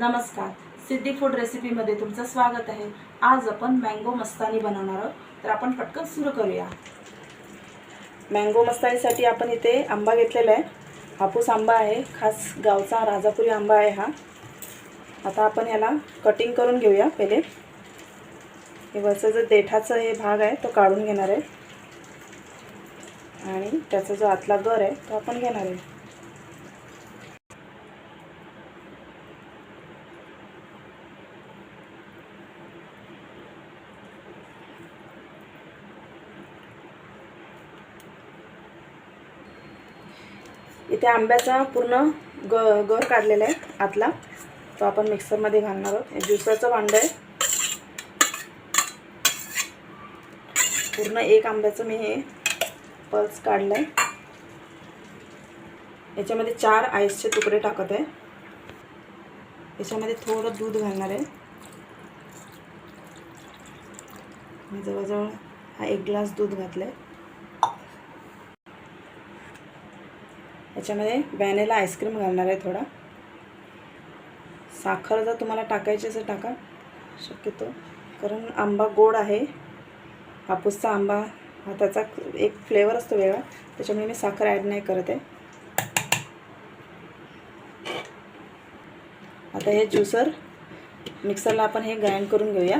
नमस्कार. सिद्धी फूड रेसिपीमध्ये तुमचं स्वागत आहे. आज आपण मँगो मस्तानी बनवणार आहोत. तर आपण पटकन सुरू करूया. मँगो मस्तानीसाठी आपण इथे आंबा घेतलेला आहे. हापूस आंबा आहे. खास गावचा राजापुरी आंबा आहे हा. आता आपण याला कटिंग करून घेऊया पहिले. हे वरचं जो देठाचं हे भाग आहे तो काढून घेणार आहे. आणि त्याचा जो आतला गर आहे तो आपण घेणार आहे. इथे आंब्याचा पूर्ण ग गर काढलेला आहे आतला. तो आपण मिक्सरमध्ये घालणार आहोत. हे ज्युसरचं भांडं आहे. पूर्ण एक आंब्याचं मी हे पल्स काढलं आहे याच्यामध्ये चार आईसचे तुकडे टाकत आहे. याच्यामध्ये थोडं दूध घालणार आहे. मी जवळजवळ हा एक ग्लास दूध घातलं आहे याच्यामध्ये व्हॅनिला आईस्क्रीम घालणार आहे थोडा. साखर जर तुम्हाला टाकायची असेल टाका. शक्यतो. कारण आंबा गोड आहे. हापूसचा आंबा हा त्याचा एक फ्लेवर असतो वेगळा. त्याच्यामुळे मी साखर ॲड नाही करत. आहे आता हे ज्युसर मिक्सरला आपण हे ग्राइंड करून घेऊया.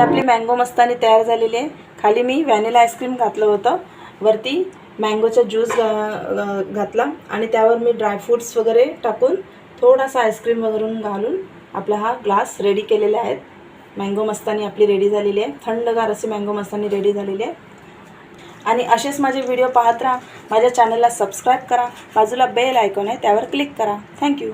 आपली मँगो मस्तानी तयार झालेली आहे. खाली मी व्हॅनिला आईस्क्रीम घातलं होतं. वरती मँगोचा ज्यूस घातला आणि त्यावर मी ड्रायफ्रूट्स वगैरे टाकून थोडासा आईस्क्रीम वगैरे घालून आपला हा ग्लास रेडी केलेला आहे. मँगो मस्तानी आपली रेडी झालेली आहे. थंडगार अशी मँगो मस्तानी रेडी झालेली आहे. आणि असेच माझे व्हिडिओ पाहत राहा. माझ्या चॅनलला सबस्क्राईब करा. बाजूला बेल आयकॉन आहे त्यावर क्लिक करा. थँक्यू